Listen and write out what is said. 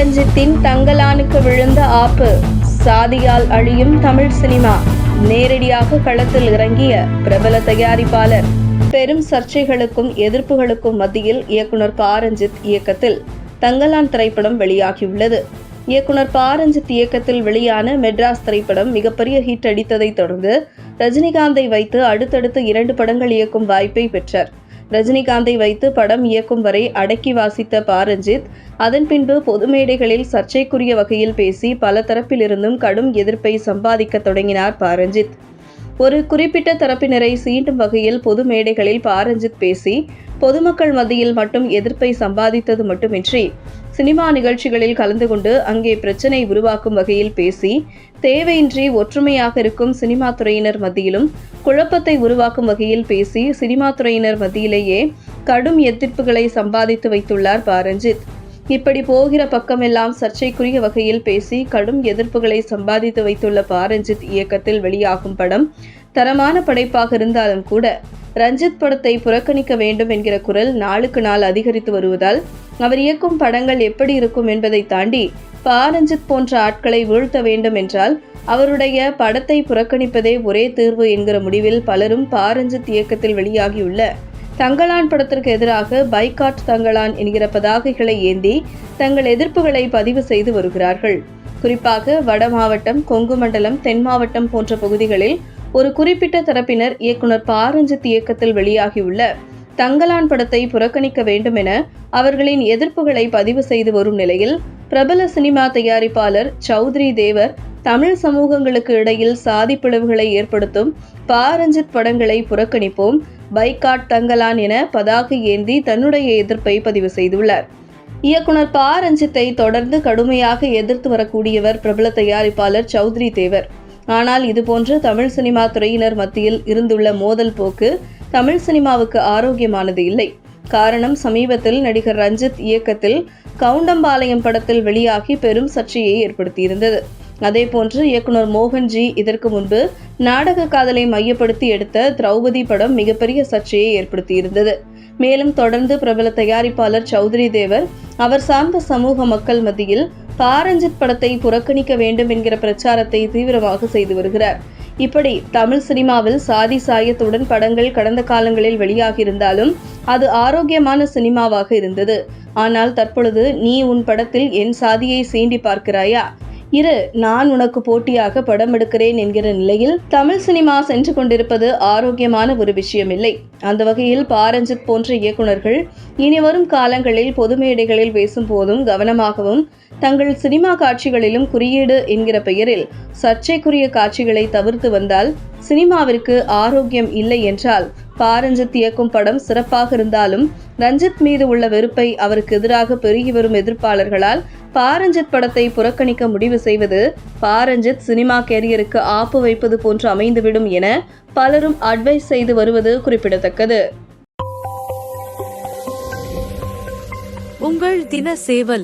பாரஞ்சித்தின் தங்கலானுக்கு விழுந்த ஆப்பு. சாதியால் அழியும் தமிழ் சினிமா. நேரடியாக களத்தில் இறங்கிய பிரபல தயாரிப்பாளர். பெரும் சர்ச்சைகளுக்கும் எதிர்ப்புகளுக்கும் மத்தியில் இயக்குனர் பாரஞ்சித் இயக்கத்தில் தங்கலான் திரைப்படம் வெளியாகியுள்ளது. இயக்குனர் பாரஞ்சித் இயக்கத்தில் வெளியான மெட்ராஸ் திரைப்படம் மிகப்பெரிய ஹிட் அடித்ததைத் தொடர்ந்து ரஜினிகாந்தை வைத்து அடுத்தடுத்து இரண்டு படங்கள் இயக்கும் வாய்ப்பை பெற்றார். ரஜினிகாந்தை வைத்து படம் இயக்கும் வரை அடக்கி வாசித்த பாரஞ்சித் அதன் பின்பு பொது மேடைகளில் சர்ச்சைக்குரிய வகையில் பேசி பல தரப்பிலிருந்தும் கடும் எதிர்ப்பை சம்பாதிக்க தொடங்கினார் பாரஞ்சித். ஒரு குறிப்பிட்ட தரப்பினரை சீண்டும் வகையில் பொது மேடைகளில் பாரஞ்சித் பேசி பொதுமக்கள் மத்தியில் மட்டும் எதிர்ப்பை சம்பாதித்தது மட்டுமின்றி சினிமா நிகழ்ச்சிகளில் கலந்து கொண்டு அங்கே பிரச்சனை உருவாக்கும் வகையில் பேசி தேவையின்றி ஒற்றுமையாக இருக்கும் சினிமா துறையினர் மத்தியிலும் குழப்பத்தை உருவாக்கும் வகையில் பேசி சினிமா துறையினர் மத்தியிலேயே கடும் எதிர்ப்புகளை சம்பாதித்து வைத்துள்ளார் பாரஞ்சித். இப்படி போகிற பக்கமெல்லாம் சர்ச்சைக்குரிய வகையில் பேசி கடும் எதிர்ப்புகளை சம்பாதித்து வைத்துள்ள பாரஞ்சித் இயக்கத்தில் வெளியாகும் படம் தரமான படைப்பாக இருந்தாலும் கூட ரஞ்சித் படத்தை புறக்கணிக்க வேண்டும் என்கிற குரல் நாளுக்கு நாள் அதிகரித்து வருவதால் அவர் இயக்கும் படங்கள் எப்படி இருக்கும் என்பதை தாண்டி பாரஞ்சித் போன்ற ஆட்களை வீழ்த்த வேண்டும் என்றால் அவருடைய படத்தை புறக்கணிப்பதே ஒரே தீர்வு என்கிற முடிவில் பலரும் பாரஞ்சித் இயக்கத்தில் வெளியாகியுள்ள தங்களான் படத்திற்கு எதிராக பைகாட் தங்களான் என்கிற பதாகைகளை ஏந்தி தங்கள் எதிர்ப்புகளை பதிவு செய்து வருகிறார்கள். குறிப்பாக வட மாவட்டம் கொங்கு மண்டலம் தென் மாவட்டம் போன்ற பகுதிகளில் ஒரு குறிப்பிட்ட தரப்பினர் இயக்குனர் பாரஞ்சித் இயக்கத்தில் வெளியாகியுள்ள தங்கலான் படத்தை புறக்கணிக்க வேண்டும் என அவர்களின் எதிர்ப்புகளை பதிவு செய்து வரும் நிலையில் பிரபல சினிமா தயாரிப்பாளர் சௌத்ரி தேவர் தமிழ் சமூகங்களுக்கு இடையில் சாதி பிளவுகளை ஏற்படுத்தும் பாரஞ்சித் படங்களை புறக்கணிப்போம் பைகாட் தங்கலான் என பதாகை ஏந்தி தன்னுடைய எதிர்ப்பை பதிவு செய்துள்ளார். இயக்குனர் ப. ரஞ்சித்தை தொடர்ந்து கடுமையாக எதிர்த்து வரக்கூடியவர் பிரபல தயாரிப்பாளர் சௌத்ரி தேவர். ஆனால் இதுபோன்று தமிழ் சினிமா துறையினர் மத்தியில் இருந்துள்ள மோதல் போக்கு தமிழ் சினிமாவுக்கு ஆரோக்கியமானது இல்லை. காரணம் சமீபத்தில் நடிகர் ரஞ்சித் இயக்கத்தில் கவுண்டம்பாளையம் படத்தில் வெளியாகி பெரும் சர்ச்சையை ஏற்படுத்தியிருந்தது. அதேபோன்று இயக்குனர் மோகன்ஜி இதற்கு முன்பு நாடக காதலை மையப்படுத்தி எடுத்த திரௌபதி படம் மிகப்பெரிய சர்ச்சையை ஏற்படுத்தியிருந்தது. மேலும் தொடர்ந்து பிரபல தயாரிப்பாளர் சௌத்ரி தேவர் அவர் சார்ந்த சமூக மக்கள் மத்தியில் பாரஞ்சித் படத்தை புறக்கணிக்க வேண்டும் என்கிற பிரச்சாரத்தை தீவிரமாக செய்து வருகிறார். இப்படி தமிழ் சினிமாவில் சாதி சாயத்துடன் படங்கள் கடந்த காலங்களில் வெளியாகியிருந்தாலும் அது ஆரோக்கியமான சினிமாவாக இருந்தது. ஆனால் தற்பொழுது நீ உன் படத்தில் என் சாதியை சீண்டி பார்க்கிறாயா? இரு நான் உனக்கு போட்டியாக படம் எடுக்கிறேன் என்கிற நிலையில் தமிழ் சினிமா சென்று கொண்டிருப்பது ஆரோக்கியமான ஒரு விஷயம் இல்லை அந்த வகையில் பாரஞ்சித் போன்ற இயக்குனர்கள் இனி வரும் காலங்களில் பொது மேடைகளில் பேசும் போதும் கவனமாகவும் தங்கள் சினிமா காட்சிகளிலும் குறியீடு என்கிற பெயரில் சர்ச்சைக்குரிய காட்சிகளை தவிர்த்து வந்தால் சினிமாவிற்கு ஆரோக்கியம் இல்லை என்றால் பாரஞ்சித் இயக்கும் படம் சிறப்பாக இருந்தாலும் ரஞ்சித் மீது உள்ள வெறுப்பை அவருக்கு எதிராக பெருகி வரும் எதிர்ப்பாளர்களால் பாரஞ்சித் படத்தை புறக்கணிக்க முடிவு செய்வது பாரஞ்சித் சினிமா கேரியருக்கு ஆப்பு வைப்பது போன்று அமைந்துவிடும் என பலரும் அட்வைஸ் செய்து வருவது குறிப்பிடத்தக்கது. உங்கள் தின சேவல்